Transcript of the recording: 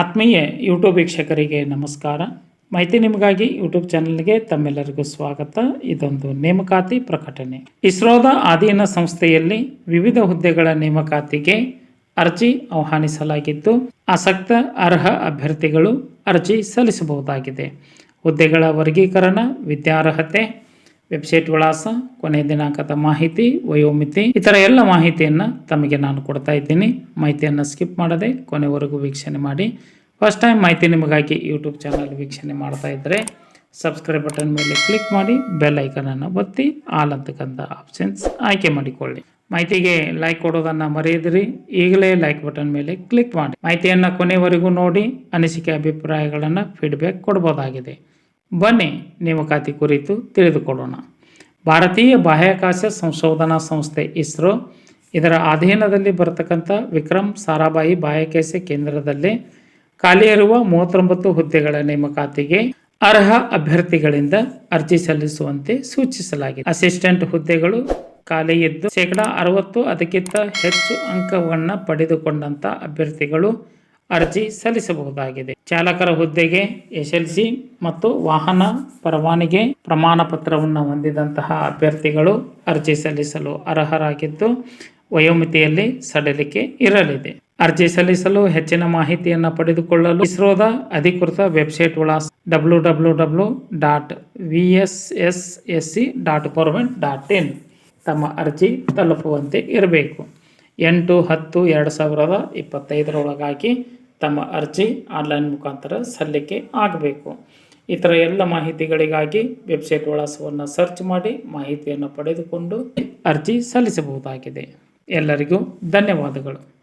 ಆತ್ಮೀಯ ಯೂಟ್ಯೂಬ್ ವೀಕ್ಷಕರಿಗೆ ನಮಸ್ಕಾರ. ಮಾಹಿತಿ ನಿಮಗಾಗಿ ಯೂಟ್ಯೂಬ್ ಚಾನಲ್ಗೆ ತಮ್ಮೆಲ್ಲರಿಗೂ ಸ್ವಾಗತ. ಇದೊಂದು ನೇಮಕಾತಿ ಪ್ರಕಟಣೆ. ಇಸ್ರೋದ ಅಧೀನ ಸಂಸ್ಥೆಯಲ್ಲಿ ವಿವಿಧ ಹುದ್ದೆಗಳ ನೇಮಕಾತಿಗೆ ಅರ್ಜಿ ಆಹ್ವಾನಿಸಲಾಗಿದ್ದು, ಆಸಕ್ತ, ಅರ್ಹ ಅಭ್ಯರ್ಥಿಗಳು ಅರ್ಜಿ ಸಲ್ಲಿಸಬಹುದಾಗಿದೆ. ಹುದ್ದೆಗಳ ವರ್ಗೀಕರಣ, ವಿದ್ಯಾರ್ಹತೆ ವೆಬ್ಸೈಟ್ ವಿಳಾಸ, ಕೊನೆಯ ದಿನಾಂಕದ ಮಾಹಿತಿ, ವಯೋಮಿತಿ, ಇತರ ಎಲ್ಲ ಮಾಹಿತಿಯನ್ನು ತಮಗೆ ನಾನು ಕೊಡ್ತಾ ಇದ್ದೀನಿ. ಮಾಹಿತಿಯನ್ನು ಸ್ಕಿಪ್ ಮಾಡದೆ ಕೊನೆವರೆಗೂ ವೀಕ್ಷಣೆ ಮಾಡಿ. ಫಸ್ಟ್ ಟೈಮ್ ಮಾಹಿತಿ ನಿಮಗಾಗಿ ಯೂಟ್ಯೂಬ್ ಚಾನಲ್ ವೀಕ್ಷಣೆ ಮಾಡ್ತಾ ಇದ್ದರೆ ಸಬ್ಸ್ಕ್ರೈಬ್ ಬಟನ್ ಮೇಲೆ ಕ್ಲಿಕ್ ಮಾಡಿ ಬೆಲ್ ಐಕನನ್ನು ಒತ್ತಿ ಆಲ್ ಅಂತಕ್ಕಂಥ ಆಪ್ಷನ್ಸ್ ಆಯ್ಕೆ ಮಾಡಿಕೊಳ್ಳಿ. ಮಾಹಿತಿಗೆ ಲೈಕ್ ಕೊಡೋದನ್ನು ಮರೆಯದಿರಿ. ಈಗಲೇ ಲೈಕ್ ಬಟನ್ ಮೇಲೆ ಕ್ಲಿಕ್ ಮಾಡಿ. ಮಾಹಿತಿಯನ್ನು ಕೊನೆವರೆಗೂ ನೋಡಿ, ಅನಿಸಿಕೆ ಅಭಿಪ್ರಾಯಗಳನ್ನು ಫೀಡ್ಬ್ಯಾಕ್ ಕೊಡ್ಬೋದಾಗಿದೆ. ಬನ್ನಿ ನೇಮಕಾತಿ ಕುರಿತು ತಿಳಿದುಕೊಳ್ಳೋಣ. ಭಾರತೀಯ ಬಾಹ್ಯಾಕಾಶ ಸಂಶೋಧನಾ ಸಂಸ್ಥೆ ಇಸ್ರೋ ಇದರ ಅಧೀನದಲ್ಲಿ ಬರತಕ್ಕಂಥ ವಿಕ್ರಮ್ ಸಾರಾಭಾಯಿ ಬಾಹ್ಯಾಕಾಶ ಕೇಂದ್ರದಲ್ಲಿ ಖಾಲಿ ಇರುವ ಮೂವತ್ತೊಂಬತ್ತು ಹುದ್ದೆಗಳ ನೇಮಕಾತಿಗೆ ಅರ್ಹ ಅಭ್ಯರ್ಥಿಗಳಿಂದ ಅರ್ಜಿ ಸಲ್ಲಿಸುವಂತೆ ಸೂಚಿಸಲಾಗಿದೆ. ಅಸಿಸ್ಟೆಂಟ್ ಹುದ್ದೆಗಳು ಖಾಲಿ ಇದ್ದು ಶೇಕಡಾ ಅರವತ್ತು ಅದಕ್ಕಿಂತ ಹೆಚ್ಚು ಅಂಕವನ್ನು ಪಡೆದುಕೊಂಡಂಥ ಅಭ್ಯರ್ಥಿಗಳು ಅರ್ಜಿ ಸಲ್ಲಿಸಬಹುದಾಗಿದೆ. ಚಾಲಕರ ಹುದ್ದೆಗೆ ಎಸ್ಎಲ್ಸಿ ಮತ್ತು ವಾಹನ ಪರವಾನಿಗೆ ಪ್ರಮಾಣ ಪತ್ರವನ್ನು ಹೊಂದಿದಂತಹ ಅಭ್ಯರ್ಥಿಗಳು ಅರ್ಜಿ ಸಲ್ಲಿಸಲು ಅರ್ಹರಾಗಿದ್ದು ವಯೋಮಿತಿಯಲ್ಲಿ ಸಡಿಲಿಕೆ ಇರಲಿದೆ. ಅರ್ಜಿ ಸಲ್ಲಿಸಲು ಹೆಚ್ಚಿನ ಮಾಹಿತಿಯನ್ನು ಪಡೆದುಕೊಳ್ಳಲು ಇಸ್ರೋದ ಅಧಿಕೃತ ವೆಬ್ಸೈಟ್ ವಿಳಾಸ W W W dot V S S S C dot government dot in ತಮ್ಮ ಅರ್ಜಿ ತಲುಪುವಂತೆ ಇರಬೇಕು. ಎಂಟು ಹತ್ತು ಎರಡು ಸಾವಿರದ ಇಪ್ಪತ್ತೈದರೊಳಗಾಗಿ ತಮ್ಮ ಅರ್ಜಿ ಆನ್ಲೈನ್ ಮುಖಾಂತರ ಸಲ್ಲಿಕೆ ಆಗಬೇಕು. ಇತರ ಎಲ್ಲ ಮಾಹಿತಿಗಳಿಗಾಗಿ ವೆಬ್ಸೈಟ್ ವಿಳಾಸವನ್ನು ಸರ್ಚ್ ಮಾಡಿ ಮಾಹಿತಿಯನ್ನು ಪಡೆದುಕೊಂಡು ಅರ್ಜಿ ಸಲ್ಲಿಸಬಹುದಾಗಿದೆ. ಎಲ್ಲರಿಗೂ ಧನ್ಯವಾದಗಳು.